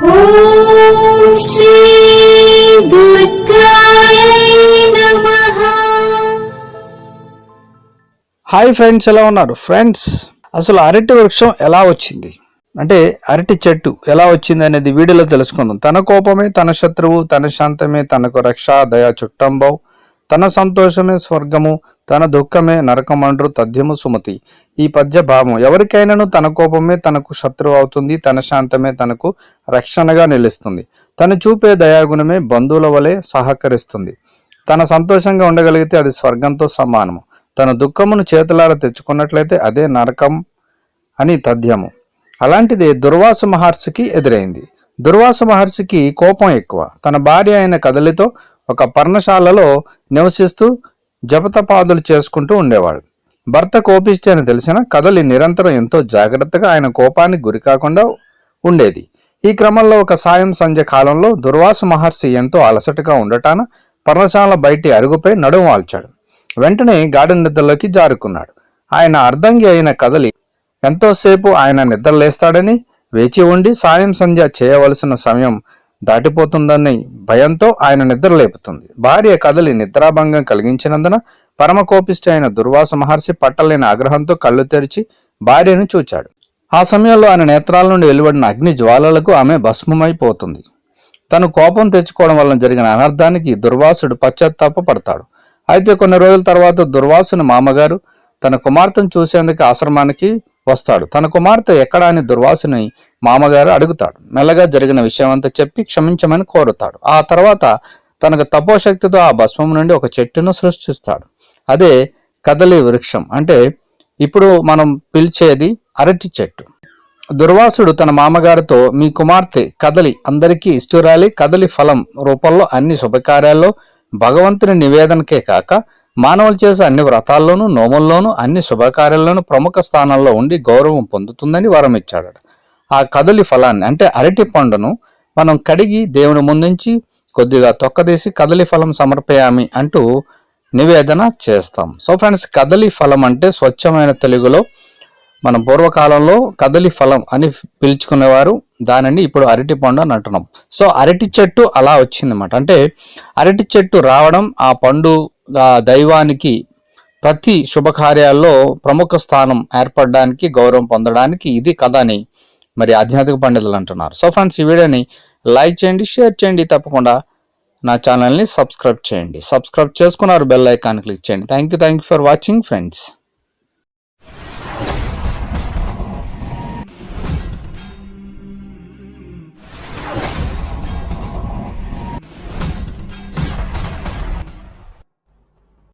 Hi friends ఎలా ఉన్నారు? Friends అసలు అరటి వృక్షం ఎలా వచ్చింది? అంటే అరటి చెట్టు ఎలా వచ్చింది అనేది వీడియోలో తెలుసుకుందాం. తన కోపమే తన శత్రువు తన శాంతమే తనకు రక్ష దయా చుట్టంబవు. తన సంతోషమే స్వర్గము తన దుఃఖమే నరకమండ్రు తథ్యము సుమతి. ఈ పద్య భావం ఎవరికైనాను తన కోపమే తనకు శత్రువు అవుతుంది తన శాంతమే తనకు రక్షణగా నిలుస్తుంది. తను చూపే దయాగుణమే బంధువుల వలె సహకరిస్తుంది. తన సంతోషంగా ఉండగలిగితే అది స్వర్గంతో సమానము. తన దుఃఖమును చేతులారా తెచ్చుకున్నట్లయితే అదే నరకం అని తథ్యము. అలాంటిది దుర్వాస మహర్షికి ఎదురైంది. దుర్వాస మహర్షికి కోపం ఎక్కువ. తన భార్య అయిన కదలితో ఒక పర్ణశాలలో నివసిస్తూ జపతపాదులు చేసుకుంటూ ఉండేవాడు. భర్త కోపిస్తే అని తెలిసిన కదలి నిరంతరం ఎంతో జాగ్రత్తగా ఆయన కోపానికి గురికాకుండా ఉండేది. ఈ క్రమంలో ఒక సాయం సంధ్య కాలంలో దుర్వాసు మహర్షి ఎంతో అలసటగా ఉండటాన పర్ణశాల బయటి అరుగుపై నడుము వాల్చాడు. వెంటనే గాఢ నిద్రలోకి జారుకున్నాడు. ఆయన అర్ధంగి అయిన కదలి ఎంతోసేపు ఆయన నిద్రలేస్తాడని వేచి ఉండి సాయం సంధ్య చేయవలసిన సమయం దాటిపోతుందని భయంతో ఆయన నిద్ర లేపుతుంది. భార్య కదలి నిద్రాభంగం కలిగించినందున పరమ కోపిష్టి అయిన దుర్వాస మహర్షి పట్టలేని ఆగ్రహంతో కళ్ళు తెరిచి భార్యను చూచాడు. ఆ సమయంలో ఆయన నేత్రాల నుండి వెలువడిన అగ్ని జ్వాలలకు ఆమె భస్మమైపోతుంది. తను కోపం తెచ్చుకోవడం వలన జరిగిన అనర్థానికి దుర్వాసుడు పశ్చాత్తాప పడతాడు. అయితే కొన్ని రోజుల తర్వాత దుర్వాసుని మామగారు తన కుమార్తెను చూసేందుకు ఆశ్రమానికి వస్తాడు. తన కుమార్తె ఎక్కడా అని దుర్వాసుని మామగారు అడుగుతాడు. మెల్లగా జరిగిన విషయం అంతా చెప్పి క్షమించమని కోరుతాడు. ఆ తర్వాత తనకు తపోశక్తితో ఆ భస్మం నుండి ఒక చెట్టును సృష్టిస్తాడు. అదే కదలి వృక్షం. అంటే ఇప్పుడు మనం పిలిచేది అరటి చెట్టు. దుర్వాసుడు తన మామగారితో మీ కుమార్తె కదలి అందరికీ ఇష్టురాలి కదలి ఫలం రూపంలో అన్ని శుభకార్యాల్లో భగవంతుని నివేదనకే కాక మానవులు చేసే అన్ని వ్రతాల్లోనూ నోముల్లోనూ అన్ని శుభకార్యాల్లోనూ ప్రముఖ స్థానంలో ఉండి గౌరవం పొందుతుందని వరం ఇచ్చాడు ఆ కదలి ఫలాన్ని అంటే అరటి పండును మనం కడిగి దేవుని ముందుంచి కొద్దిగా తొక్కదీసి కదలి ఫలం సమర్పయామి అంటూ నివేదన చేస్తాం. సో ఫ్రెండ్స్ కదలి ఫలం అంటే స్వచ్ఛమైన తెలుగులో మన పూర్వకాలంలో కదలి ఫలం అని పిలుచుకునేవారు. దానిని ఇప్పుడు అరటి పండు అని అంటున్నాం. సో అరటి చెట్టు అలా వచ్చిందన్నమాట. అంటే అరటి చెట్టు రావడం ఆ పండు ఆ దైవానికి ప్రతి శుభకార్యాల్లో ప్రముఖ స్థానం ఏర్పడడానికి గౌరవం పొందడానికి ఇది కథ అని మరి ఆధ్యాత్మిక పండితులు అంటున్నారు. సో ఫ్రెండ్స్ ఈ వీడియోని లైక్ చేయండి షేర్ చేయండి తప్పకుండా నా ఛానల్ని సబ్స్క్రైబ్ చేయండి. సబ్స్క్రైబ్ చేసుకున్నారు బెల్ ఐకాన్ క్లిక్ చేయండి. Thank you thank you for watching friends